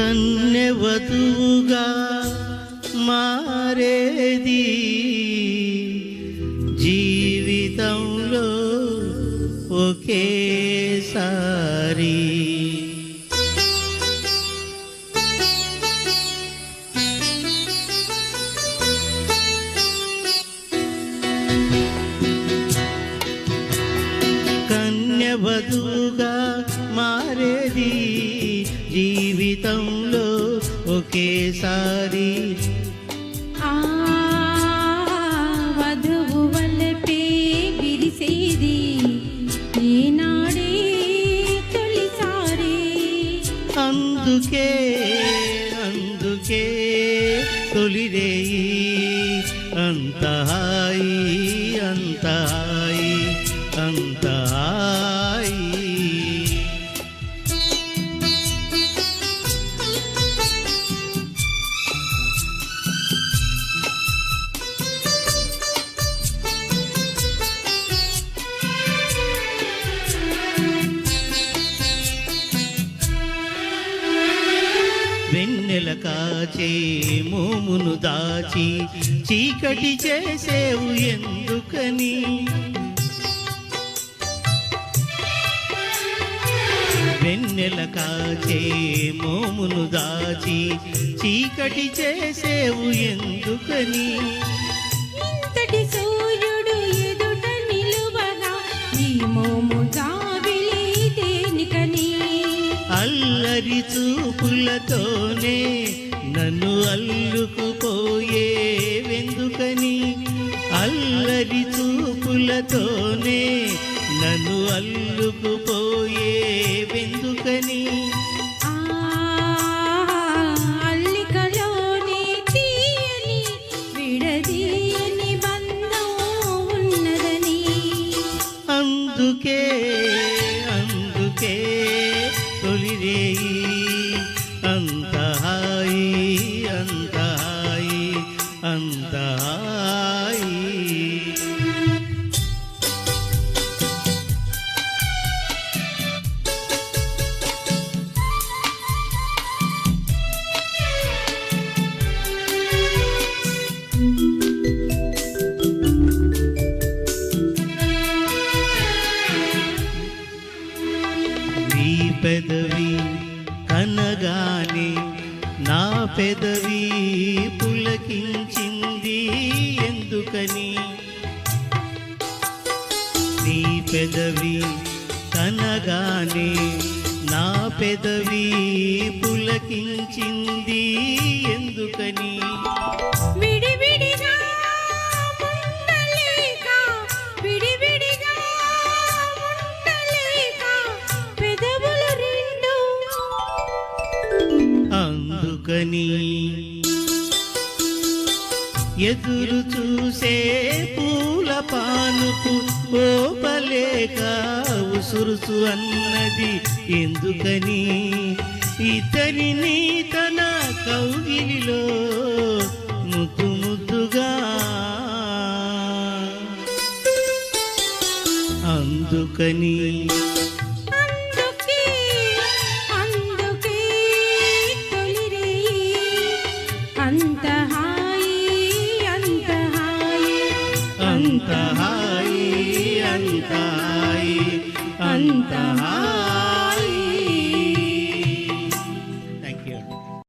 కన్యవధువుగా మారేది? జీవితంలో ఒకేసారి. కన్యవధువుగా జీవితంలో ఒకేసారి వెన్నెల కాచే మోమును దాచి చీకటి చేసేవు ఎందుకని? వెన్నెల కాచే మోమును దాచి చీకటి చేసేవు ఎందుకని? ఇంతటి సూర్యుడు ఎదుట నిలువగా ఈ మోము దేనికని అల్లరి చూపులతోనే నన్ను అల్లుకుపోయే వెందుకని. అల్లరి చూపులతోనే నన్ను అల్లుకుపోయే వెందుకని. అందుకే అందుకే తొలిరేయి పెదవి కనగానే నా పెదవి పులకించింది ఎందుకని? నీ పెదవి కనగానే నా పెదవి పులకించింది ఎందుకని? అందుకని ఎదురు చూసే పూల పానుకు ఓపలేక ఉసురుసు అన్నది ఎందుకని? ఇతరిని తన కౌగిలిలో ముద్దు ముద్దుగా. అందుకని ಅಂತಹ